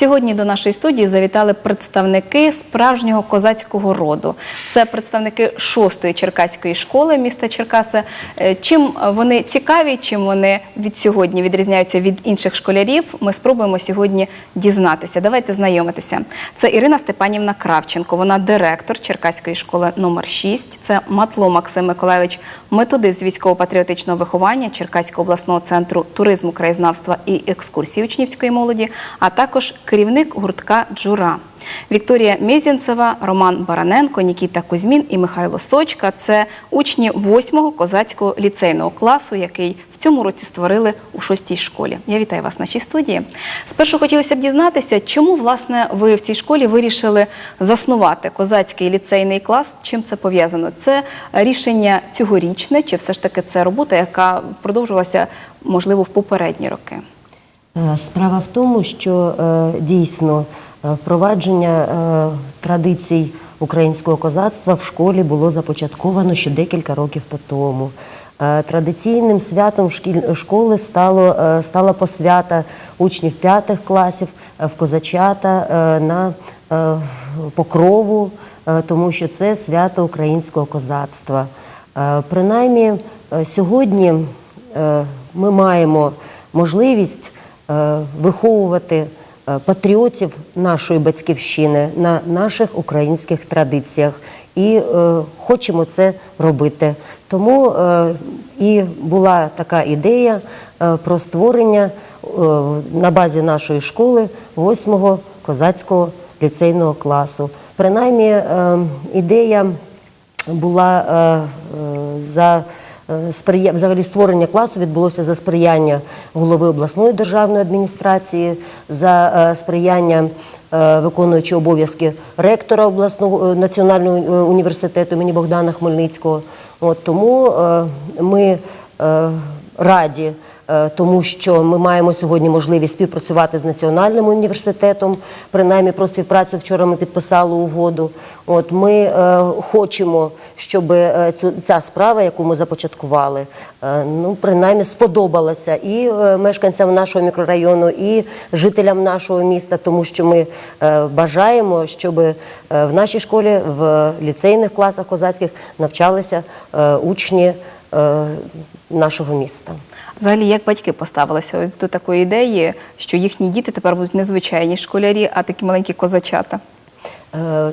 Сьогодні до нашої студії завітали представники справжнього козацького роду. Це представники шостої черкаської школи міста Черкаси. Е, Чим вони цікаві, чим вони від сьогодні відрізняються від інших школярів, ми спробуємо сьогодні дізнатися. Давайте знайомитися. Це Ірина Степанівна Кравченко. Вона директор Черкаської школи номер 6. Це Матло Максим Миколайович, методист військово-патріотичного виховання Черкаського обласного центру туризму, краєзнавства і екскурсії учнівської молоді, а також керівник гуртка Джура. Вікторія Мезінцева, Роман Бараненко, Нікіта Кузьмін і Михайло Сочка це учні 8-го козацького ліцейного класу, який в цьому році створили у шостій школі. Я вітаю вас в нашій студії. Спершу хотілося б дізнатися, чому власне ви в цій школі вирішили заснувати козацький ліцейний клас. Чим це пов'язано? Це рішення цьогорічне, чи все ж таки це робота, яка продовжувалася можливо в попередні роки? Е, Справа в тому, що е, дійсно е, впровадження традицій українського козацтва в школі було започатковано ще декілька років по тому. Традиційним святом школи стало, стала посвята учнів п'ятих класів в козачата на покрову, тому що це свято українського козацтва. Принаймні, сьогодні ми маємо можливість виховувати е, патріотів нашої батьківщини на наших українських традиціях і е, хочемо це робити. Тому е, і була така ідея е, про створення е, на базі нашої школи 8-го козацького ліцейного класу. Принаймні, е, ідея була е, е, за е, сприя... взагалі створення класу відбулося за сприяння голови обласної державної адміністрації, за е, сприяння виконуючи виконуючого обов'язки ректора обласного е, національного е, університету імені Богдана Хмельницького. Тому е, ми е, раді. Е, Тому що ми маємо сьогодні можливість співпрацювати з національним університетом. Принаймні про співпрацю вчора ми підписали угоду. От ми е, хочемо, щоб е, ця справа, яку ми започаткували, ну принаймні сподобалася і мешканцям нашого мікрорайону, і жителям нашого міста, тому що ми бажаємо, щоб в нашій школі в ліцейних класах козацьких навчалися учні нашого міста. Взагалі, як батьки поставилися ось до такої ідеї, що їхні діти тепер будуть не звичайні школярі, а такі маленькі козачата? Е,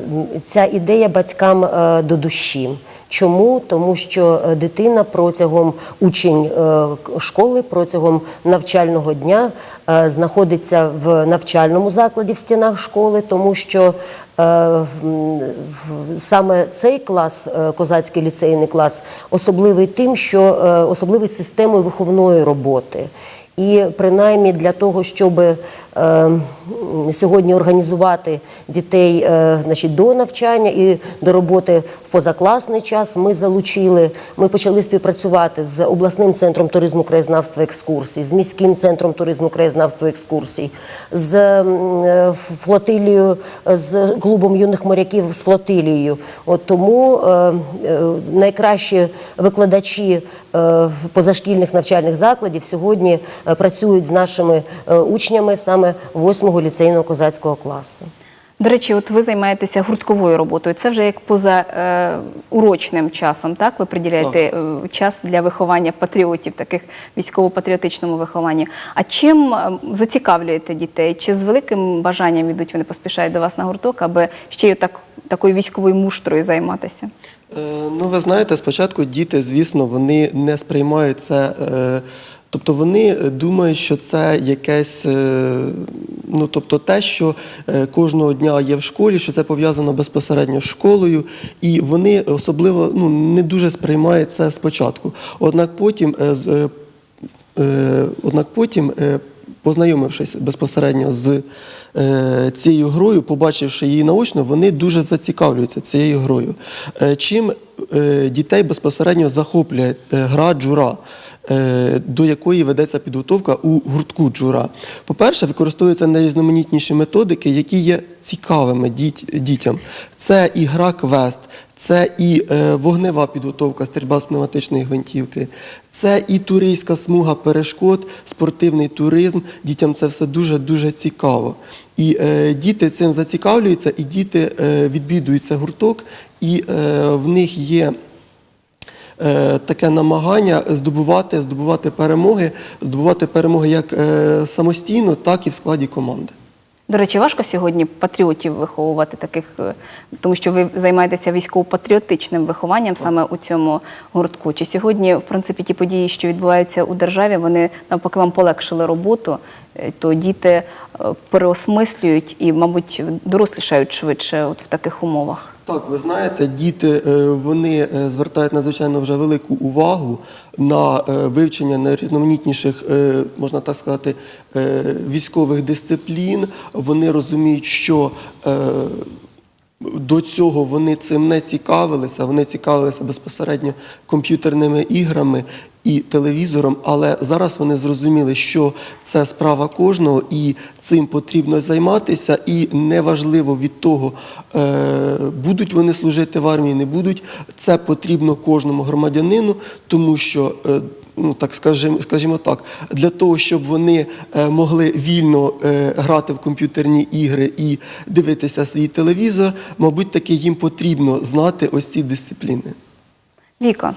Ця ідея батькам е, до душі. Чому? Тому що е, дитина протягом учень школи, протягом навчального дня знаходиться в навчальному закладі в стінах школи, тому що саме цей клас, козацький ліцейний клас, особливий тим, що особливий системою виховної роботи. І принаймні для того, щоб е, м, сьогодні організувати дітей е, значить, до навчання і до роботи в позакласний час, ми залучили, ми почали співпрацювати з обласним центром туризму краєзнавства екскурсій, з міським центром туризму краєзнавства екскурсій, з е, флотилією, з клубом юних моряків з флотилією. От тому е, найкращі викладачі позашкільних навчальних закладів сьогодні працюють з нашими учнями саме 8-го ліцейного козацького класу. До речі, от ви займаєтеся гуртковою роботою. Це вже як поза е, урочним часом, так? Ви приділяєте е, час для виховання патріотів, таких військово-патріотичному вихованні. А чим е, зацікавлюєте дітей? Чи з великим бажанням ідуть вони поспішають до вас на гурток, аби ще й так, такою військовою муштрою займатися? Е, Ну, ви знаєте, спочатку діти, звісно, вони не сприймають це. е, Тобто вони думають, що це якесь, е, ну тобто те, що е, кожного дня є в школі, що це пов'язано безпосередньо з школою, і вони особливо ну, не дуже сприймають це спочатку. Однак потім, е, е, е, однак потім е, познайомившись безпосередньо з е, цією грою, побачивши її наочно, вони дуже зацікавлюються цією грою. Е, чим е, дітей безпосередньо захоплює е, гра джура? Е, до якої ведеться підготовка у гуртку джура. По-перше, використовуються найрізноманітніші методики, які є цікавими дітям. Це і гра квест, це і е, вогнева підготовка, стрільба з пневматичної гвинтівки, це і туристська смуга перешкод, спортивний туризм. Дітям це все дуже дуже цікаво. І е, діти цим зацікавлюються, і діти е, відвідують гурток, і в них є. Е, Таке намагання здобувати, здобувати перемоги, здобувати перемоги як е, самостійно, так і в складі команди. До речі, важко сьогодні патріотів виховувати таких, е, тому що ви займаєтеся військово-патріотичним вихованням саме у цьому гуртку. Чи сьогодні, в принципі, ті події, що відбуваються у державі, вони навпаки вам полегшили роботу, то діти переосмислюють і, мабуть, дорослішають швидше от в таких умовах. Так, ви знаєте, діти е, вони е, звертають надзвичайно вже велику увагу на е, вивчення найрізноманітніших, можна так сказати, військових дисциплін. Вони розуміють, що до цього вони цим не цікавилися, вони цікавилися безпосередньо комп'ютерними іграми і телевізором, але зараз вони зрозуміли, що це справа кожного, і цим потрібно займатися, і неважливо від того, е, будуть вони служити в армії, не будуть. Це потрібно кожному громадянину, тому що. Ну, так скажімо, скажімо так, для того, щоб вони е, могли вільно е, грати в комп'ютерні ігри і дивитися свій телевізор, мабуть, таки їм потрібно знати ось ці дисципліни. Віка.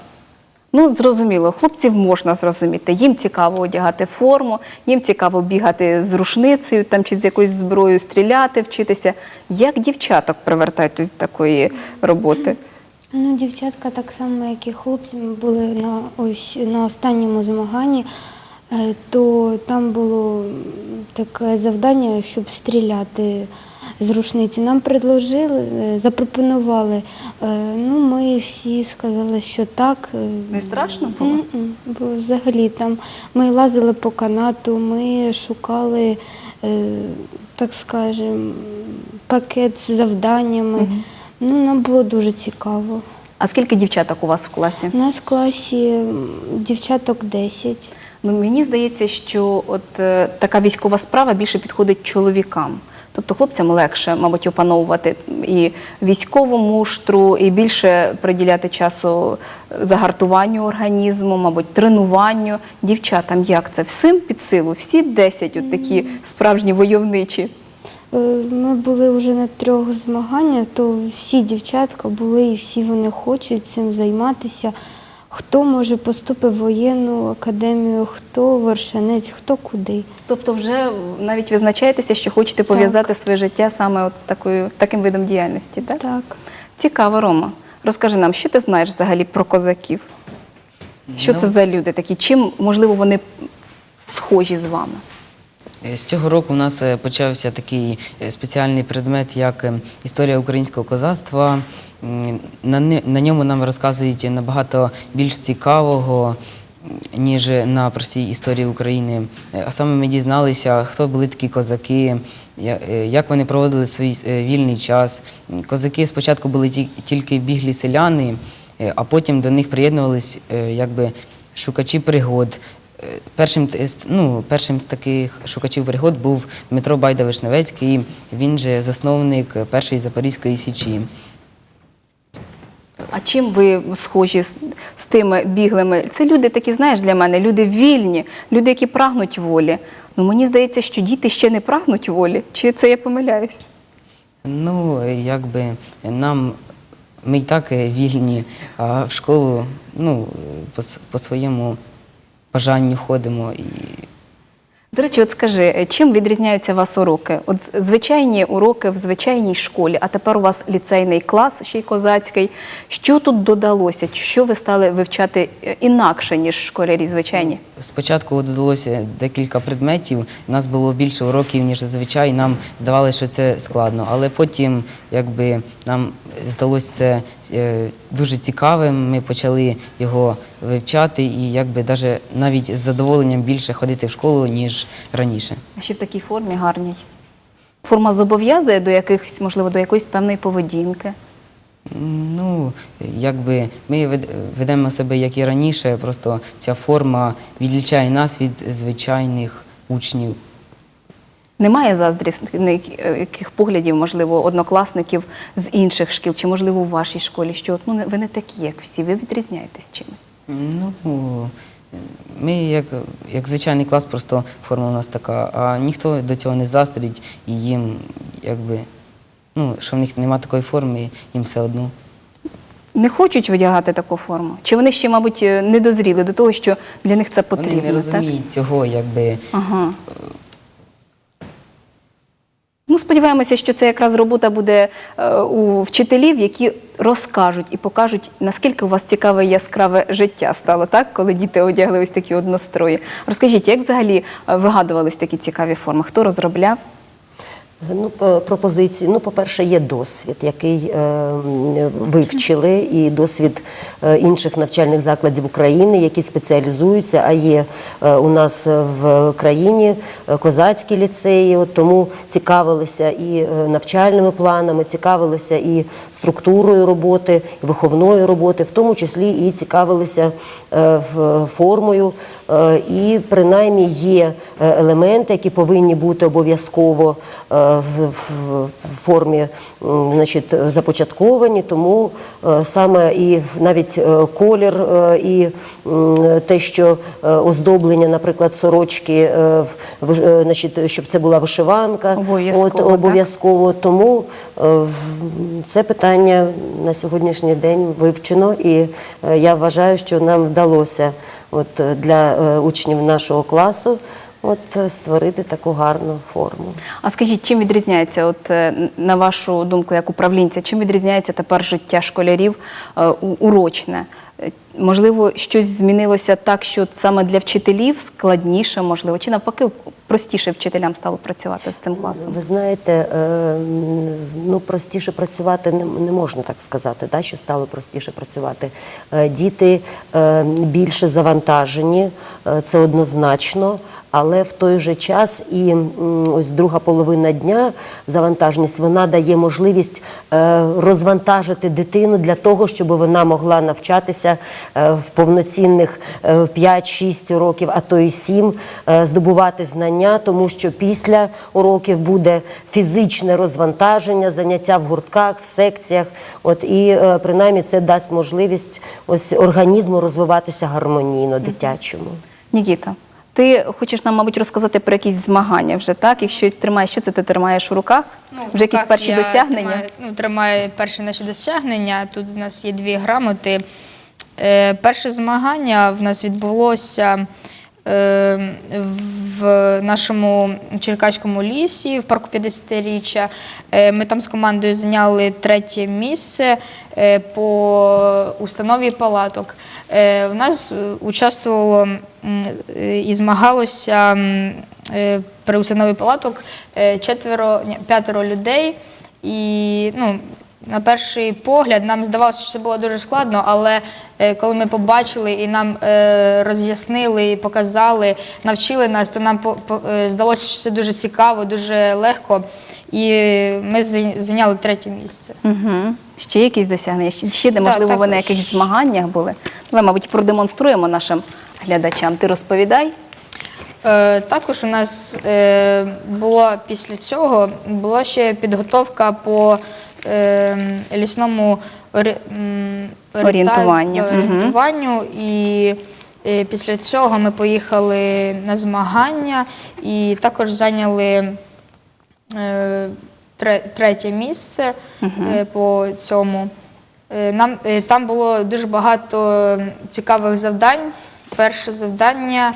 Ну, зрозуміло, хлопців можна зрозуміти. Їм цікаво одягати форму, їм цікаво бігати з рушницею там, чи з якоюсь зброєю стріляти, вчитися. Як дівчаток привертають до такої роботи? Ну, дівчатка так само, як і хлопці, ми були на ось на останньому змаганні, е, то там було таке завдання, щоб стріляти з рушниці. Нам предложили, е, запропонували. Е, Ну, ми всі сказали, що так. Не страшно було? Бо взагалі там ми лазили по канату, ми шукали, так скажемо, пакет з завданнями. Ну, нам було дуже цікаво. А скільки дівчаток у вас в класі? У нас в класі дівчаток 10. Ну, мені здається, що от е, така військова справа більше підходить чоловікам. Тобто хлопцям легше, мабуть, опановувати і військову муштру, і більше приділяти часу загартуванню організму, мабуть, тренуванню. Дівчатам як це? Всім під силу? Всі 10 от такі справжні войовничі. Е, Ми були вже на трьох змаганнях, то всі дівчатка були і всі вони хочуть цим займатися. Хто може поступити в воєнну академію, хто вершинець, хто куди. Тобто, вже навіть визначаєтеся, що хочете пов'язати своє життя саме от з такою таким видом діяльності, так? Так. Цікаво, Рома. Розкажи нам, що ти знаєш взагалі про козаків? Що Ну, це за люди такі? Чим, можливо, вони схожі з вами? Е, З цього року у нас е, почався такий е, спеціальний предмет, як історія українського козацтва. На, ньому нам розказують набагато більш цікавого, ніж на простій історії України. А саме ми дізналися, хто були такі козаки, як вони проводили свій вільний час. Козаки спочатку були тільки біглі селяни, а потім до них приєднувались е, якби шукачі пригод. Першим, ну, першим з таких шукачів пригод був Дмитро Байда Вишневецький, він же засновник першої Запорізької січі. А чим ви схожі з, з тими біглими? Це люди такі, знаєш, для мене, люди вільні, люди, які прагнуть волі. Ну мені здається, що діти ще не прагнуть волі. Чи це я помиляюсь? Ну, якби нам ми й так е, вільні, а в школу ну, е, по, по своєму бажанню ходимо. І До речі, от скажи, чим відрізняються у вас уроки? От звичайні уроки в звичайній школі, а тепер у вас ліцейний клас, ще й козацький. Що тут додалося? Що ви стали вивчати е, інакше, ніж школярі звичайні? Спочатку додалося декілька предметів. У нас було більше уроків, ніж зазвичай. Нам здавалося, що це складно. Але потім, якби нам здалося це дуже цікавим. Ми почали його вивчати і якби навіть з задоволенням більше ходити в школу, ніж раніше. А ще в такій формі гарній. Форма зобов'язує до якихось, можливо, до якоїсь певної поведінки. Ну, якби ми ведемо себе як і раніше, просто ця форма відлічає нас від звичайних учнів. Немає заздрісних е, яких поглядів, можливо, однокласників з інших шкіл, чи можливо у вашій школі, що от, ну ви не такі, як всі, ви відрізняєтесь чимось. Ну, ми як, як звичайний клас, просто форма у нас така, а ніхто до цього не заздрить і їм, якби, ну, що в них немає такої форми, їм все одно. Не хочуть видягати таку форму? Чи вони ще, мабуть, е, не дозріли до того, що для них це потрібно? Вони не так? розуміють цього, якби. Ага. Ну, сподіваємося, що це якраз робота буде е, у вчителів, які розкажуть і покажуть, наскільки у вас цікаве і яскраве життя стало, так, коли діти одягли ось такі однострої. Розкажіть, як взагалі е, вигадувались такі цікаві форми? Хто розробляв? Ну, пропозиції. Ну, по-перше, є досвід, який е, вивчили, і досвід е, інших навчальних закладів України, які спеціалізуються. А є е, у нас в країні е, козацькі ліцеї, от тому цікавилися і е, навчальними планами, цікавилися і структурою роботи, і виховної роботи, в тому числі і цікавилися е, формою. Е, І принаймні є е, елементи, які повинні бути обов'язково е, в, формі значить, започатковані, тому е, саме і навіть е, колір, е, і те, що оздоблення, наприклад, сорочки, значить, щоб це була вишиванка, Обов'язково, от, обов'язково. Тому це питання на сьогоднішній день вивчено, і я вважаю, що нам вдалося от, для учнів нашого класу от, е, створити таку гарну форму. А скажіть, чим відрізняється, от е, на вашу думку, як управлінця, чим відрізняється тепер життя школярів е, урочне? Можливо, щось змінилося так, що саме для вчителів складніше, можливо, чи навпаки простіше вчителям стало працювати з цим класом? Ви знаєте, е, ну простіше працювати не, можна так сказати, да, що стало простіше працювати. Е, Діти е, більше завантажені, це однозначно, але в той же час і ось друга половина дня завантаженість вона дає можливість розвантажити дитину для того, щоб вона могла навчатися в повноцінних е, 5-6 років, а то і 7, е, здобувати знання, тому що після уроків буде фізичне розвантаження, заняття в гуртках, в секціях. От і е, принаймні це дасть можливість ось організму розвиватися гармонійно дитячому. Нікіта, ти хочеш нам, мабуть, розказати про якісь змагання вже, так? І щось тримаєш. Що це ти тримаєш в руках? Ну, вже якісь так, перші я досягнення? Тримаю, ну, тримаю перші наші досягнення. Тут у нас є дві грамоти. Е, перше змагання в нас відбулося в нашому Черкаському лісі в парку 50-річчя. Е, ми там з командою зайняли третє місце е, по установі палаток. Е, в нас е, участвувало е, і змагалося е, при установі палаток е, четверо, ні, п'ятеро людей. І ну, на перший погляд нам здавалося, що це було дуже складно, але е, коли ми побачили і нам е, роз'яснили, і показали, навчили нас, то нам е, здалося, що це дуже цікаво, дуже легко. І ми зайняли третє місце. Угу. Ще якісь досягнення? Ще, де, Так, можливо, ви на також. якихось змаганнях були? Давай, мабуть, продемонструємо нашим глядачам. Ти розповідай. Е, також у нас е, було після цього була ще підготовка по лісному орі- Орієнтуванню, орієнтуванню. І е, після цього ми поїхали на змагання і також зайняли е, третє місце е, по цьому. Нам там було дуже багато цікавих завдань. Перше завдання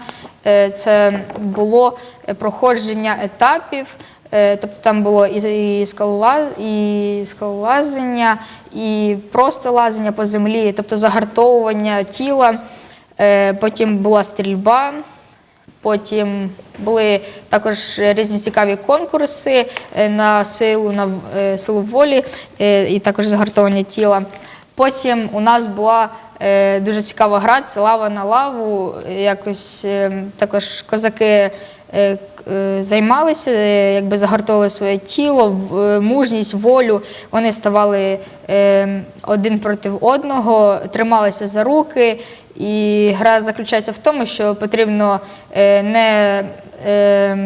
це було проходження етапів. Е, Тобто там було і, і, скалола, і скалолазення, і просто лазення по землі, тобто загартовування тіла. Е, Потім була стрільба, Потім були також різні цікаві конкурси е, на силу, на силу волі і також загартовання тіла. Потім у нас була дуже цікава гра, це лава на лаву. Якось е, також козаки займалися, е, якби загартовували своє тіло, е, мужність, волю. Вони ставали е, один проти одного, трималися за руки. І гра заключається в тому, що потрібно е, не е,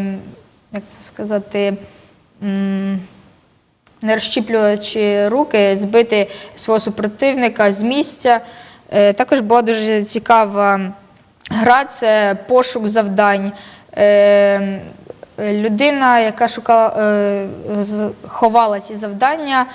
як це сказати. не розщіплюючи руки, збити свого супротивника з місця. Е, Також була дуже цікава гра це пошук завдань. Е, Людина, яка шукала, е, ховала ці завдання,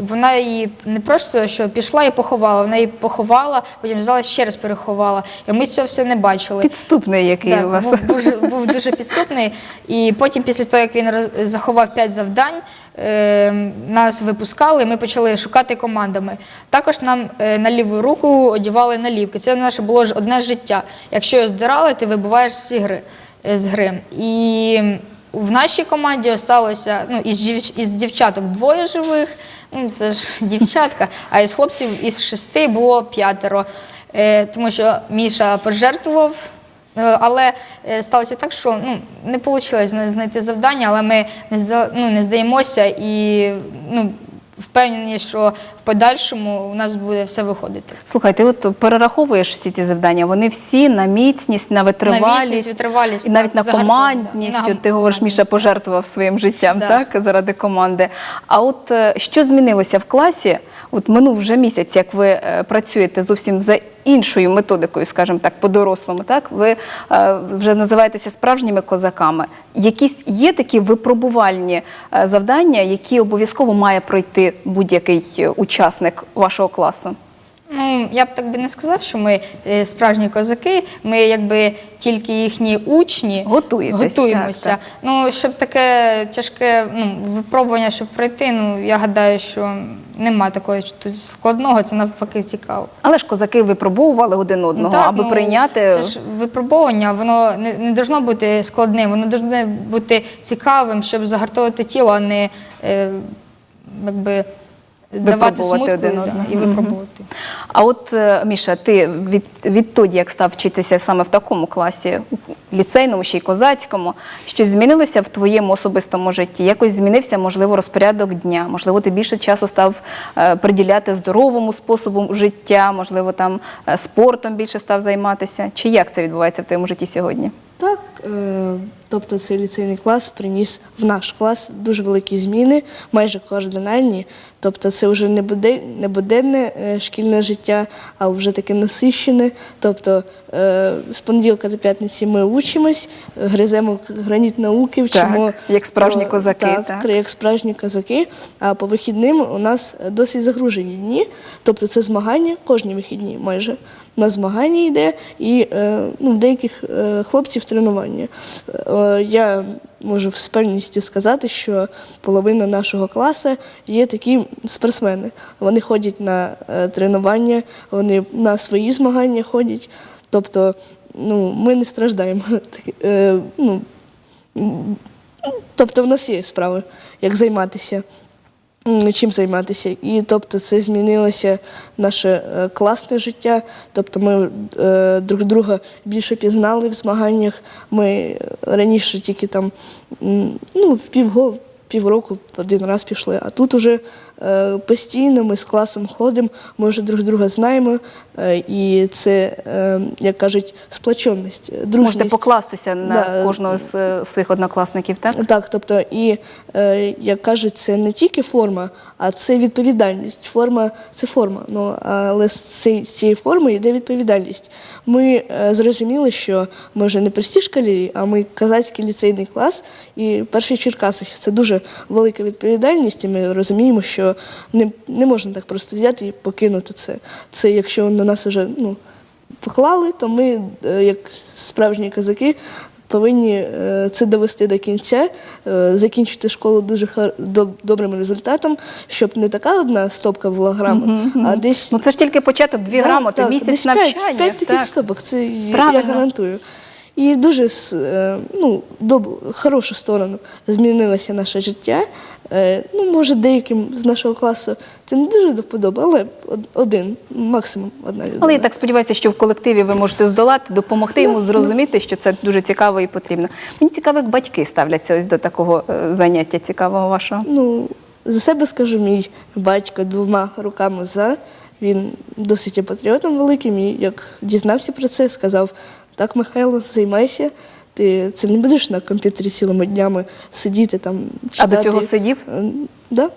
вона її не просто що пішла і поховала, вона її поховала, потім взяла ще раз переховала. І ми цього все не бачили. Підступний який Так, у вас. був, дуже, був дуже підступний. І потім, після того, як він заховав п'ять завдань, е, нас випускали, і ми почали шукати командами. Також нам е, на ліву руку одягали налівки. Це наше було ж одне життя. Якщо його здирали, ти вибуваєш е, З гри. І в нашій команді осталося ну, із, із дівчаток двоє живих, ну, це ж дівчатка, а із хлопців із шести було п'ятеро. Е, тому що Міша пожертвував Е, Але е, сталося так, що ну, не вийшло знайти завдання, але ми не, ну, не здаємося і ну, впевнені, що в подальшому у нас буде все виходити. Слухай, ти от перераховуєш всі ці завдання. Вони всі на міцність, на витривалість, міцність, витривалість, і навіть на командність. На От ти говориш, Міша пожертвував своїм життям, Да. так заради команди. А от е, що змінилося в класі? От минув вже місяць, як ви е, працюєте зовсім за іншою методикою, скажімо так, по-дорослому. Так ви е, вже називаєтеся справжніми козаками. Якісь є такі випробувальні е, завдання, які обов'язково має пройти будь-який учасник вашого класу? Ну, я б так би не сказав, що ми е, справжні козаки, ми якби тільки їхні учні. Готуєтесь, готуємося. так, так. Ну, щоб таке тяжке ну, випробування, щоб пройти, ну я гадаю, що нема такого тут складного, це навпаки цікаво. Але ж козаки випробовували один одного, Ну, так, аби ну, прийняти. Це ж випробовування, воно не, не должно бути складним, воно должно бути цікавим, щоб загартовувати тіло, а не е, якби давати Випробувати смутку один да, одного. і випробувати. А от е, Міша, ти від, відтоді, як став вчитися саме в такому класі, ліцейному, ще й козацькому, щось змінилося в твоєму особистому житті? Якось змінився, можливо, розпорядок дня? Можливо, ти більше часу став е, приділяти здоровому способу життя, можливо, там е, спортом більше став займатися? Чи як це відбувається в твоєму житті сьогодні? Так, е, тобто цей ліцейний клас приніс в наш клас дуже великі зміни, майже кардинальні. Тобто це вже не буде не буденне е, шкільне життя, а вже таке насищене. Тобто е, з понеділка до п'ятниці ми учимось, гриземо граніт науки, вчимо як справжні козаки, Так, так. як справжні козаки. А по вихідним у нас досить загружені дні. Тобто це змагання кожні вихідні майже. На змагання йде і е, ну, деяких е, хлопців тренування. Е, я можу з певністю сказати, що половина нашого класу є такі спортсмени. Вони ходять на е, тренування, вони на свої змагання ходять. Тобто, ну, ми не страждаємо. Е, ну, Тобто в нас є справи, як займатися, чим займатися. І тобто це змінилося наше е, класне життя. Тобто ми е, друг друга більше пізнали в змаганнях. Ми раніше тільки там ну, в півго, півроку один раз пішли, а тут уже е, постійно ми з класом ходимо, ми вже друг друга знаємо. е, І це, е, як кажуть, сплоченість, дружність. Можете покластися на Да. кожного з е, своїх однокласників, так? Так, тобто, і е, як кажуть, це не тільки форма, а це відповідальність. Форма це форма. Ну але з цієї, форми йде відповідальність. Ми е, зрозуміли, що ми вже не прості школярі, а ми казацький ліцейний клас і перший Черкасах. Це дуже велика відповідальність, і ми розуміємо, що не, не можна так просто взяти і покинути це. Це якщо на нас вже ну, поклали, то ми, е, як справжні казаки, повинні е, це довести до кінця, е, закінчити школу дуже добрим результатом, щоб не така одна стопка була грамот, а десь Ну це ж тільки початок, дві грамоти, так, місяць десь навчання. П'ять, п'ять таких так. стопок, це Правильно. я гарантую. І дуже е, ну, доб- хорошу сторону змінилося наше життя. Е, ну, може, деяким з нашого класу це не дуже до вподоби, але од- один, максимум одна людина. Але я так сподіваюся, що в колективі ви можете здолати, допомогти йому зрозуміти, що це дуже цікаво і потрібно. Мені цікаво, як батьки ставляться ось до такого е, заняття цікавого вашого. Ну, за себе скажу, мій батько двома руками за. Він досить патріотом великим, і як дізнався про це, сказав: так, Михайло, займайся. Ти це не будеш на комп'ютері цілими днями сидіти там. А до цього сидів? Е, Да.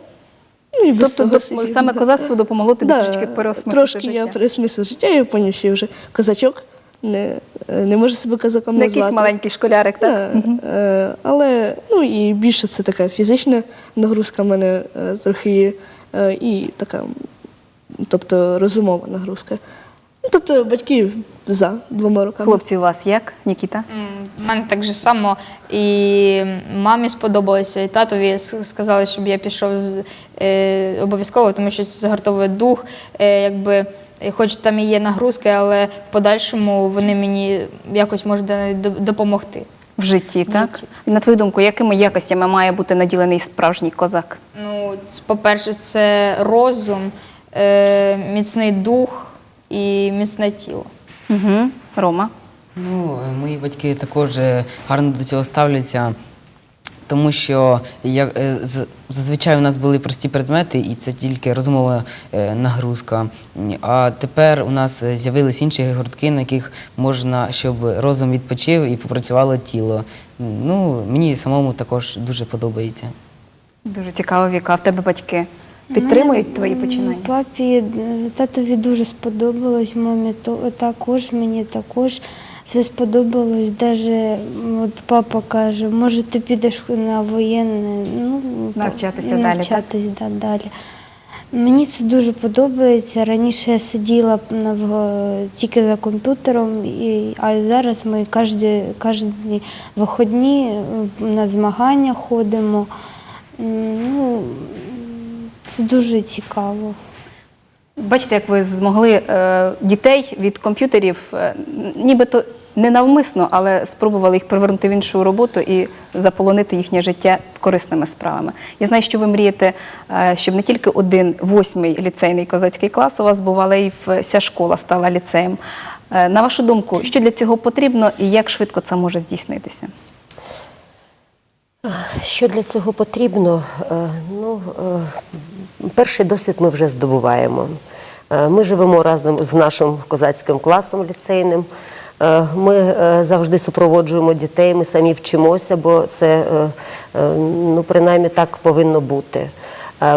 Ну, і без Тобто того сидів. саме козацтво допомогло тобі Да, трішки переосмислити Трошки життя. я переосмислив життя, я зрозумів, що я вже козачок, не, е, не можу себе козаком назвати. якийсь маленький школярик, так? Да, е, але ну і більше це така фізична нагрузка в мене трохи і така, тобто розумова нагрузка. Ну, тобто батьки за двома роками. Хлопці, у вас як, Нікіта? У мене так же само і мамі сподобалося, і татові сказали, щоб я пішов е, обов'язково, тому що це загартовує дух. Е, якби, е, хоч там і є нагрузки, але в подальшому вони мені якось можуть навіть до- допомогти. В житті, так? житті. І на твою думку, якими якостями має бути наділений справжній козак? Ну, по-перше, це розум, е, міцний дух і міцне тіло. Угу. Рома? Ну, мої батьки також е, гарно до цього ставляться, тому що як, е, зазвичай у нас були прості предмети, і це тільки розмова е, нагрузка. А тепер у нас з'явились інші гуртки, на яких можна, щоб розум відпочив і попрацювало тіло. Ну, мені самому також дуже подобається. Дуже цікаво, Віка. А в тебе батьки підтримують Мене, твої починання? Папі, е, татові дуже сподобалось, мамі то, також, мені також. Все сподобалось. Даже от папа каже, може ти підеш на воєнне, ну, Навчатися далі, так? навчатись, да, далі. Мені це дуже подобається. Раніше я сиділа в- тільки за комп'ютером, а зараз ми кожні, кожні вихідні е, на змагання ходимо. Ну, це дуже цікаво. Бачите, як ви змогли е, дітей від комп'ютерів, е, нібито ненавмисно, але спробували їх привернути в іншу роботу і заполонити їхнє життя корисними справами. Я знаю, що ви мрієте, е, щоб не тільки один восьмий ліцейний козацький клас у вас був, але й вся школа стала ліцеєм. Е, на вашу думку, що для цього потрібно і як швидко це може здійснитися? Що для цього потрібно? Е, Ну, е, перший досвід ми вже здобуваємо. Е, Ми живемо разом з нашим козацьким класом ліцейним. Е, Ми е, завжди супроводжуємо дітей, ми самі вчимося, бо це ну, принаймні так повинно бути.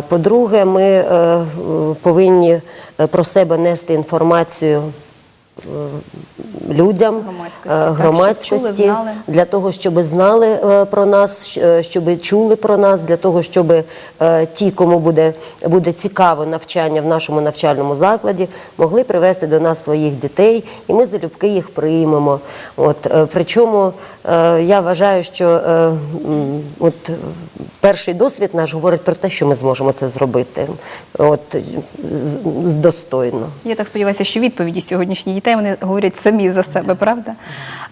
По-друге, ми повинні про себе нести інформацію людям, Громадськості, е, так, щоб чули, для того, щоб знали е, про нас, е, щоб чули про нас, для того, щоб е, ті, кому буде, буде цікаво навчання в нашому навчальному закладі, могли привести до нас своїх дітей, і ми залюбки їх приймемо. От, е, причому е, я вважаю, що е, от, е, перший досвід наш говорить про те, що ми зможемо це зробити от, достойно. Я так сподіваюся, що відповіді сьогоднішніх дітей вони говорять самі за себе, правда?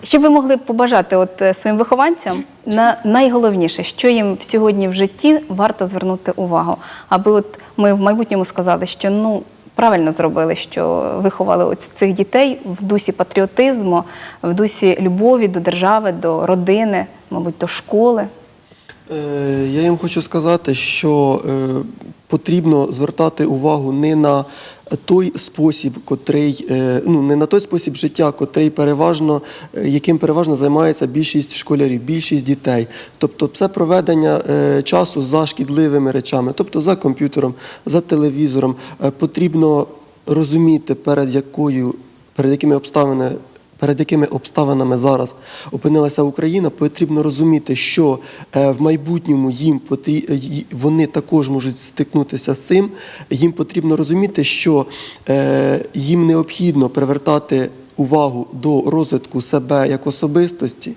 Що ви могли побажати от е, своїм вихованцям на найголовніше, що їм сьогодні в житті варто звернути увагу, аби от ми в майбутньому сказали, що ну правильно зробили, що виховали ось цих дітей в дусі патріотизму, в дусі любові до держави, до родини, мабуть, до школи. Е, Я їм хочу сказати, що е, потрібно звертати увагу не на той спосіб, котрий е, ну не на той спосіб життя, котрий переважно, е, яким переважно займається більшість школярів, більшість дітей. Тобто, це проведення е, часу за шкідливими речами, тобто за комп'ютером, за телевізором. Потрібно розуміти, перед якою перед якими обставинами перед якими обставинами зараз опинилася Україна, потрібно розуміти, що е, в майбутньому їм е, вони також можуть стикнутися з цим. Їм потрібно розуміти, що е, їм необхідно привертати увагу до розвитку себе як особистості.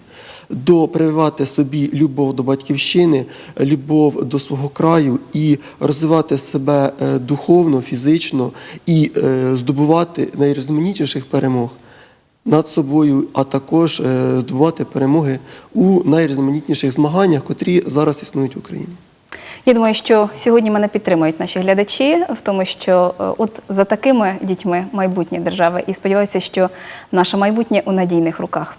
До прививати собі любов до батьківщини, любов до свого краю і розвивати себе духовно, фізично і здобувати найрізноманітніших перемог над собою, а також е, здобувати перемоги у найрізноманітніших змаганнях, котрі зараз існують в Україні. Я думаю, що сьогодні мене підтримують наші глядачі в тому, що е, от за такими дітьми майбутнє держави, і сподіваюся, що наше майбутнє у надійних руках.